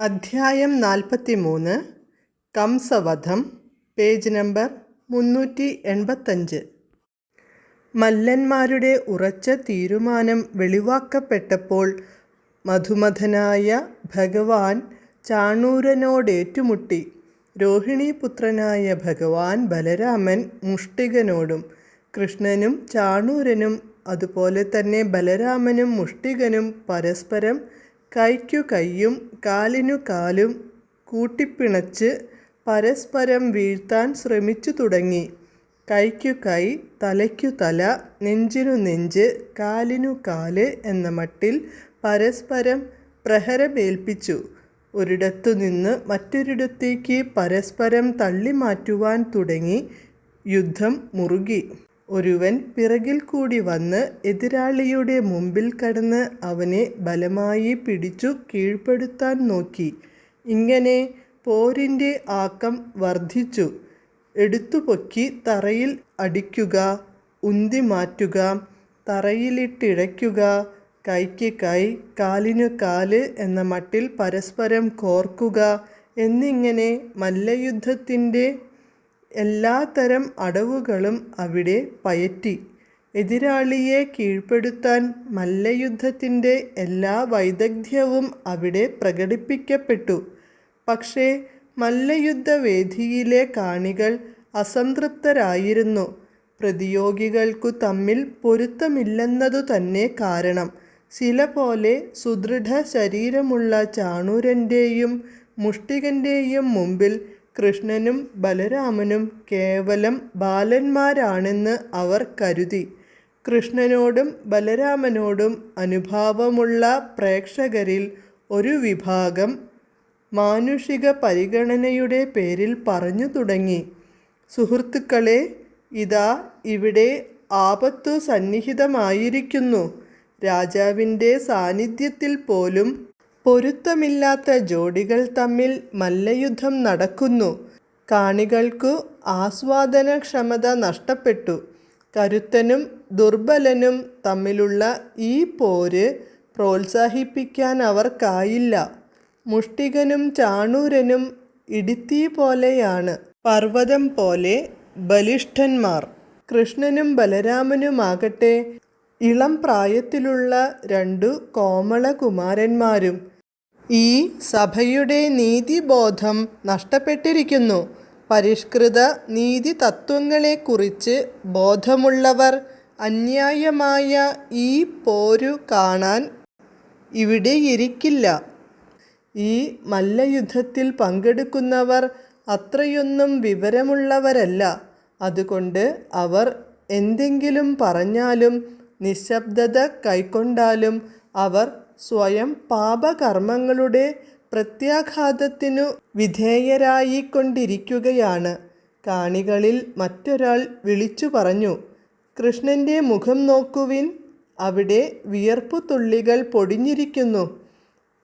അധ്യായം നാൽപ്പത്തി മൂന്ന് കംസവധം പേജ് നമ്പർ മുന്നൂറ്റി എൺപത്തഞ്ച്. മല്ലന്മാരുടെ ഉറച്ച തീരുമാനം വെളിവാക്കപ്പെട്ടപ്പോൾ മധുമഥനായ ഭഗവാൻ ചാണൂരനോടേറ്റുമുട്ടി. രോഹിണിപുത്രനായ ഭഗവാൻ ബലരാമൻ മുഷ്ടികനോടും കൃഷ്ണനും ചാണൂരനും അതുപോലെ തന്നെ ബലരാമനും മുഷ്ടികനും പരസ്പരം കൈക്കു കൈയും കാലിനു കാലും കൂട്ടിപ്പിണച്ച് പരസ്പരം വീഴ്ത്താൻ ശ്രമിച്ചു തുടങ്ങി. കൈക്കു കൈ തലയ്ക്കു തല നെഞ്ചിനു നെഞ്ച് കാലിനു കാൽ എന്ന മട്ടിൽ പരസ്പരം പ്രഹരമേൽപ്പിച്ചു. ഒരിടത്തു നിന്ന് മറ്റൊരിടത്തേക്ക് പരസ്പരം തള്ളിമാറ്റുവാൻ തുടങ്ങി. യുദ്ധം മുറുകി. ഒരുവൻ പിറകിൽ കൂടി വന്ന് എതിരാളിയുടെ മുമ്പിൽ കടന്ന് അവനെ ബലമായി പിടിച്ചു കീഴ്പ്പെടുത്താൻ നോക്കി. ഇങ്ങനെ പോരിന്റെ ആക്കം വർദ്ധിച്ചു. എടുത്തുപൊക്കി തറയിൽ അടിക്കുക ഉന്തി മാറ്റുക തറയിലിട്ടിഴയ്ക്കുക കൈക്ക് കൈ കാലിനു കാൽ എന്ന മട്ടിൽ പരസ്പരം കോർക്കുക എന്നിങ്ങനെ മല്ലയുദ്ധത്തിന്റെ എല്ലാത്തരം അടവുകളും അവിടെ പയറ്റി. എതിരാളിയെ കീഴ്പ്പെടുത്താൻ മല്ലയുദ്ധത്തിന്റെ എല്ലാ വൈദഗ്ധ്യവും അവിടെ പ്രകടിപ്പിക്കപ്പെട്ടു. പക്ഷേ മല്ലയുദ്ധവേദിയിലെ കാണികൾ അസംതൃപ്തരായിരുന്നു. പ്രതിയോഗികൾക്കു തമ്മിൽ പൊരുത്തമില്ലെന്നതു തന്നെ കാരണം. ശില പോലെ സുദൃഢ ശരീരമുള്ള ചാണൂരന്റെയും മുഷ്ടികന്റെയും മുമ്പിൽ കൃഷ്ണനും ബലരാമനും കേവലം ബാലന്മാരാണെന്ന് അവർ കരുതി. കൃഷ്ണനോടും ബലരാമനോടും അനുഭാവമുള്ള പ്രേക്ഷകരിൽ ഒരു വിഭാഗം മാനുഷിക പരിഗണനയുടെ പേരിൽ പറഞ്ഞു തുടങ്ങി. സുഹൃത്തുക്കളെ ഇതാ ഇവിടെ ആപത്തു സന്നിഹിതമായിരിക്കുന്നു. രാജാവിന്റെ സാന്നിധ്യത്തിൽ പോലും പൊരുത്തമില്ലാത്ത ജോഡികൾ തമ്മിൽ മല്ലയുദ്ധം നടക്കുന്നു. കാണികൾക്കു ആസ്വാദനക്ഷമത നഷ്ടപ്പെട്ടു. കരുത്തനും ദുർബലനും തമ്മിലുള്ള ഈ പോര് പ്രോത്സാഹിപ്പിക്കാൻ അവർക്കായില്ല. മുഷ്ടികനും ചാണൂരനും ഇടിത്തീ പോലെയാണ്. പർവതം പോലെ ബലിഷ്ഠന്മാർ. കൃഷ്ണനും ബലരാമനുമാകട്ടെ ഇളം പ്രായത്തിലുള്ള രണ്ടു കോമളകുമാരന്മാരും ഈ സഭയുടെ നീതിബോധം നഷ്ടപ്പെട്ടിരിക്കുന്നു. പരിഷ്കൃത നീതി തത്വങ്ങളെക്കുറിച്ച് ബോധമുള്ളവർ അന്യായമായ ഈ പോരു കാണാൻ ഇവിടെ ഇരിക്കില്ല. ഈ മല്ലയുദ്ധത്തിൽ പങ്കെടുക്കുന്നവർ അത്രയൊന്നും വിവരമുള്ളവരല്ല. അതുകൊണ്ട് അവർ എന്തെങ്കിലും പറഞ്ഞാലും നിശബ്ദത കൈക്കൊണ്ടാലും അവർ സ്വയം പാപകർമ്മങ്ങളുടെ പ്രത്യാഘാതത്തിനു വിധേയരായിക്കൊണ്ടിരിക്കുകയാണ്. കാണികളിൽ മറ്റൊരാൾ വിളിച്ചു പറഞ്ഞു കൃഷ്ണന്റെ മുഖം നോക്കുവിൻ അവിടെ വിയർപ്പു തുള്ളികൾ പൊടിഞ്ഞിരിക്കുന്നു.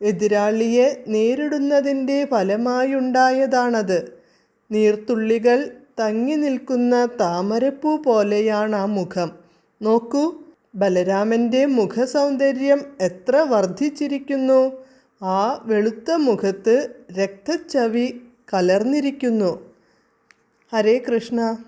എതിരാളിയെ നേരിടുന്നതിന്റെ ഫലമായുണ്ടായതാണത്. നീർത്തുള്ളികൾ തങ്ങി നിൽക്കുന്ന താമരപ്പൂ പോലെയാണ് ആ മുഖം. നോക്കൂ ബലരാമന്റെ മുഖസൗന്ദര്യം എത്ര വർദ്ധിച്ചിരിക്കുന്നു? ആ വെളുത്ത മുഖത്ത് രക്തച്ചവി കലർന്നിരിക്കുന്നു. ഹരേ കൃഷ്ണ.